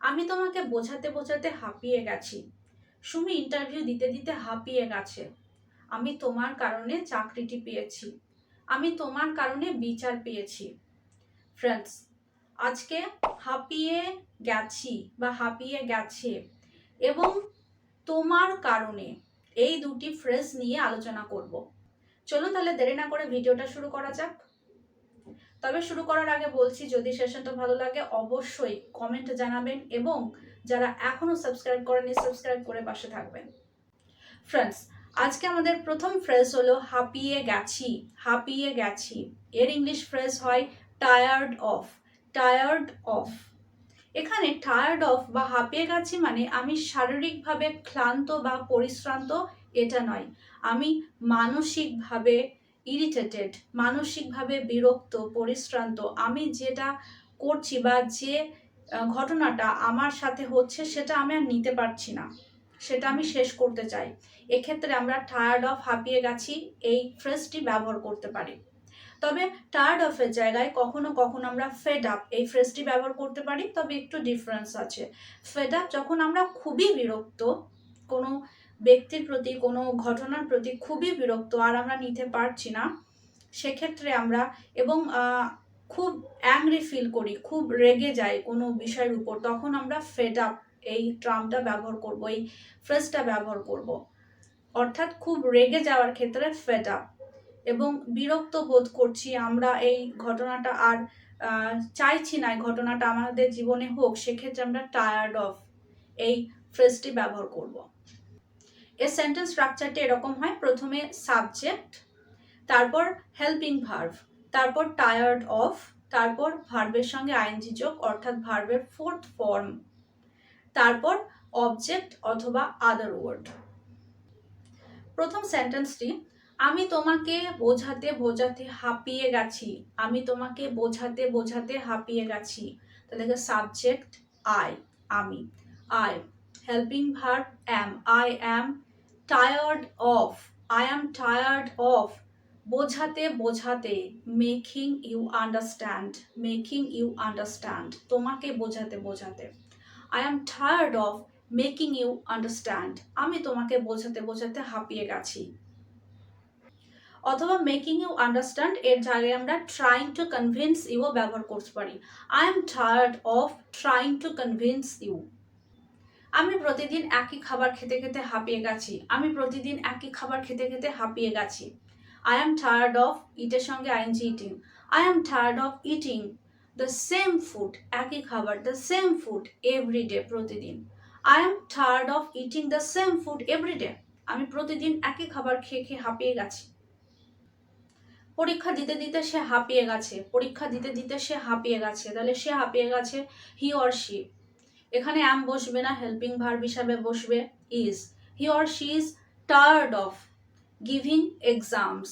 আমি তোমাকে বোঝাতে বোঝাতে হাঁপিয়ে গেছি। সুমি ইন্টারভিউ দিতে দিতে হাঁপিয়ে গেছে। আমি তোমার কারণে চাকরিটি পেয়েছি। আমি তোমার কারণে বিচার পেয়েছি। ফ্রেন্ডস আজকে হাঁপিয়ে গেছি বা হাঁপিয়ে গেছে এবং তোমার কারণে এই দুটি ফ্রেজ নিয়ে আলোচনা করব। চলুন তাহলে দেরি না করে ভিডিওটা শুরু করা যাক। তবে শুরু করার আগে বলছি, যদি সেশনটা ভালো লাগে, অবশ্যই কমেন্টে জানাবেন এবং যারা এখনও সাবস্ক্রাইব করেনি সাবস্ক্রাইব করে পাশে থাকবেন। ফ্রেন্ডস আজকে আমাদের প্রথম ফ্রেজ হলো, হাঁপিয়ে গেছি হাঁপিয়ে গেছি। এর ইংলিশ ফ্রেজ হয় টায়ার্ড অফ টায়ার্ড অফ এখানে টায়ার্ড অফ বা হাঁপিয়ে গেছি মানে আমি শারীরিকভাবে ক্লান্ত বা পরিশ্রান্ত, এটা নয়। আমি মানসিকভাবে ইরিটেটেড মানসিকভাবে বিরক্ত, পরিশ্রান্ত, আমি যেটা করছি বা যে ঘটনাটা আমার সাথে হচ্ছে সেটা আমি আর নিতে পারছি না। সেটা আমি শেষ করতে চাই। এক্ষেত্রে আমরা টায়ার্ড অফ হাঁপিয়ে গেছি, এই ফ্রেজটি ব্যবহার করতে পারি। তবে টায়ার্ড অফের জায়গায় কখনো কখনো আমরা ফেড আপ এই ফ্রেজটি ব্যবহার করতে পারি, তবে একটু ডিফারেন্স আছে। ফেড আপ যখন আমরা খুবই বিরক্ত, কোনো ব্যক্তির প্রতি কোনো ঘটনার প্রতি খুবই বিরক্ত আর আমরা নিতে পারছি না। সেক্ষেত্রে আমরা এবং খুব অ্যাংরি ফিল করি, খুব রেগে যাই কোনো বিষয়ের উপর। তখন আমরা ফেড আপ এই ট্রামটা ব্যবহার করব, এই ফ্রেজটা ব্যবহার করব। অর্থাৎ খুব রেগে যাওয়ার ক্ষেত্রে ফেড আপ এবং বিরক্ত বোধ করছি আমরা এই ঘটনাটা আর চাইছি না ঘটনাটা আমাদের জীবনে হোক। সেক্ষেত্রে আমরা টায়ার্ড অফ এই ফ্রেজটি ব্যবহার করব। এর সেন্টেন্স স্ট্রাকচারটি এরকম হয়, প্রথমে সাবজেক্ট তারপর হেল্পিং ভার্ভ তারপর টায়ার্ড অফ তারপর ভার্বের সঙ্গে আইএনজি যোগ, অর্থাৎ ভার্বের ফোর্থ ফর্ম তারপর অবজেক্ট অথবা আদার ওয়ার্ড প্রথম সেন্টেন্সটি আমি তোমাকে বোঝাতে বোঝাতে হাঁপিয়ে গেছি। আমি তোমাকে বোঝাতে বোঝাতে হাঁপিয়ে গেছি। তাহলে সাবজেক্ট আই আমি। I helping verb am I am tired of I am tired of বোঝাতে বোঝাতে making you understand making you understand তোমাকে বোঝাতে বোঝাতে। I am tired of making you understand আমি তোমাকে বোঝাতে বোঝাতে হাঁপিয়ে গেছি। অথবা মেকিং ইউ আন্ডারস্ট্যান্ড এর জায়গায় আমরা ট্রাইং টু কনভিন্স ইউও ব্যবহার করতে পারি। I am tired of trying to convince you আমি প্রতিদিন একই খাবার খেতে খেতে হাঁপিয়ে গেছি। আমি প্রতিদিন একই খাবার খেতে খেতে হাঁপিয়ে গেছি। আই এম টায়ার্ড অফ ইটের সঙ্গে ING eating I am tired of eating the same food একই খাবার the same food every day প্রতিদিন। I am tired of eating the same food every day আমি প্রতিদিন একই খাবার খেয়ে খেয়ে হাঁপিয়ে গেছি। পরীক্ষা দিতে দিতে সে হাঁপিয়ে গেছে। পরীক্ষা দিতে দিতে সে হাঁপিয়ে গেছে। তাহলে সে হাঁপিয়ে গেছে হি অর শি এখানে অ্যাম বসবে না হেল্পিং ভার্ব হিসাবে বসবে is he or she is tired of giving exams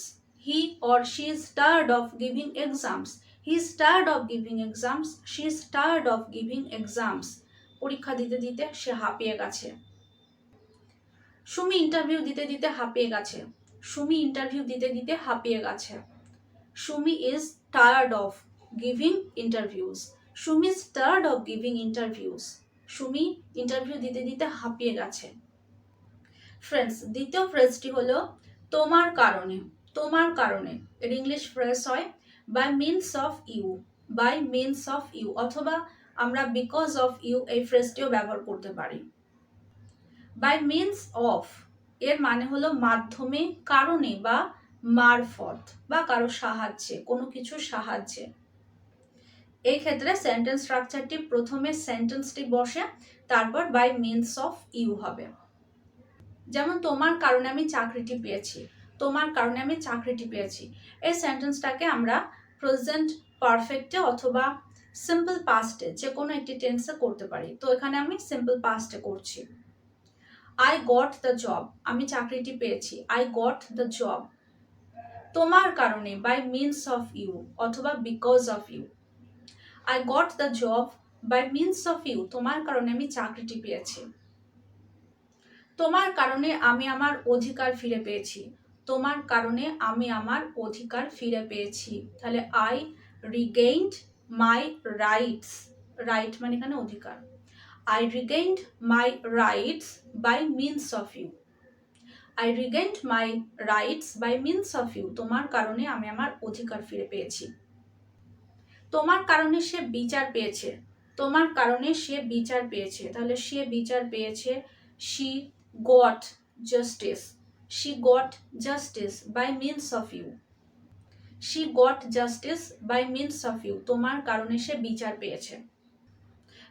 he or she is tired of giving exams he is tired of giving exams she is tired of giving exams পরীক্ষা দিতে দিতে সে হাঁপিয়ে গেছে। Sumi interview দিতে দিতে হাঁপিয়ে গেছে। সুমি ইন্টারভিউ দিতে দিতে হাঁপিয়ে গেছে। Sumi is tired of giving interviews Sumi is tired of giving interviews Sumi interview দিতে দিতে হাঁপিয়ে গেছে। ফ্রেন্ডস দ্বিতীয় ফ্রেজটি হলো, তোমার কারণে তোমার কারণে। এর ইংলিশ ফ্রেজ হয় by means of you by means of you অথবা আমরা বিকজ অফ ইউ এই ফ্রেজটিও ব্যবহার করতে পারি। বাই মিনস অফ এর মানে হলো মাধ্যমে, কারণে বা মারফত বা কারও সাহায্যে, কোনো কিছুর সাহায্যে। এই ক্ষেত্রে সেন্টেন্স স্ট্রাকচারটি প্রথমে সেন্টেন্সটি বসে, তারপর বাই মিনস অফ ইউ হবে। যেমন, তোমার কারণে আমি চাকরিটি পেয়েছি, তোমার কারণে আমি চাকরিটি পেয়েছি। এই সেন্টেন্সটাকে আমরা প্রেজেন্ট পারফেক্টে অথবা সিম্পল পাস্টে যে কোনো একটি টেন্সে করতে পারি। তো এখানে আমি সিম্পল পাস্টে করছি। আই গট দ্য জব আমি চাকরিটি পেয়েছি আই গট দ্য জব তোমার কারণে বাই মিনস অফ ইউ অথবা because of you I got the job by means of you তোমার কারণে আমি চাকরিটি পেয়েছি তোমার কারণে আমি আমার অধিকার ফিরে পেয়েছি। তোমার কারণে আমি আমার অধিকার ফিরে পেয়েছি। তাহলে I regained my rights right মানে এখানে অধিকার। I regained my rights by means of you I regained my rights by means of you তোমার কারণে আমি আমার অধিকার ফিরে পেয়েছি। তোমার কারণে সে বিচার পেয়েছে। তোমার কারণে সে বিচার পেয়েছে। তাহলে সে বিচার পেয়েছে she got justice she got justice by means of you she got justice by means of you তোমার কারণে সে বিচার পেয়েছে।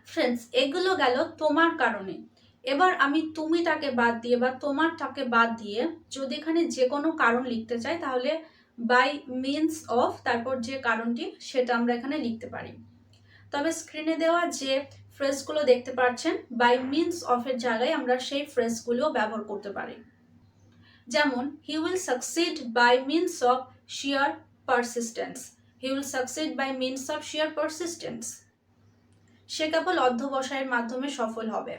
ফ্রেন্ডস এগুলো গেল তোমার কারণে। এবার আমি তুমি তাকে বাদ দিয়ে বা তোমারটাকে বাদ দিয়ে যদি এখানে যে কোনো কারণ লিখতে চাই, তাহলে বাই মিনস অফ তারপর যে কারণটি, সেটা আমরা এখানে লিখতে পারি। তবে স্ক্রিনে দেওয়া যে ফ্রেজগুলো দেখতে পাচ্ছেন বাই মিনস অফের জায়গায় আমরা সেই ফ্রেজগুলো ব্যবহার করতে পারি। যেমন he will succeed by means of sheer persistence he will succeed by means of sheer persistence সে কেবল অধ্যবসায়ের মাধ্যমে সফল হবে।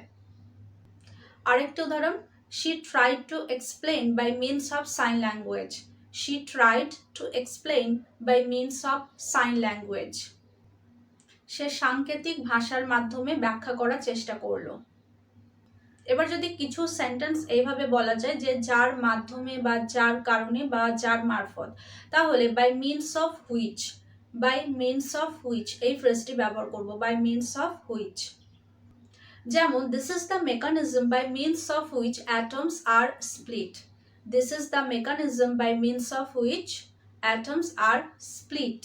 আরেকটা উদাহরণ she tried to explain by means of sign language she tried to explain by means of sign language সে সাংকেতিক ভাষার মাধ্যমে ব্যাখ্যা করার চেষ্টা করল। এবার যদি কিছু সেন্টেন্স এইভাবে বলা যায় যে যার মাধ্যমে বা যার কারণে বা যার মারফত, তাহলে by means of which by means of which এই ফ্রেজটি ব্যবহার করব বাই মিনস অফ হুইচ যেমন this is the mechanism by means of which atoms are split this is the mechanism by means of which atoms are split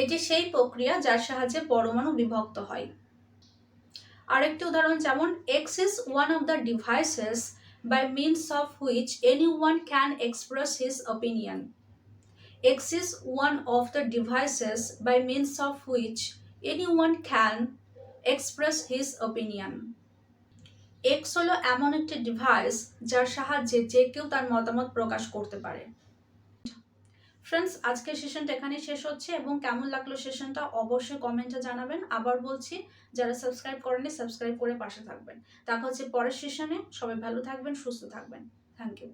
এটি সেই প্রক্রিয়া যার সাহায্যে পরমাণু বিভক্ত হয়। আরেকটি উদাহরণ যেমন X is one of the devices by means of which anyone can express his opinion X is one of the devices by means of which anyone can express his opinion X হলো এমন একটি device যার সাহায্যে যে কেউ তার মতামত প্রকাশ করতে পারে। ফ্রেন্ডস আজকের সেশনটা এখানেই শেষ হচ্ছে এবং কেমন লাগল সেশনটা অবশ্যই কমেন্টে জানাবেন। আবার বলছি, যারা সাবস্ক্রাইব করেনি সাবস্ক্রাইব করে পাশে থাকবেন। তা হচ্ছে পরের সেশনে সবাই ভালো থাকবেন, সুস্থ থাকবেন। Thank you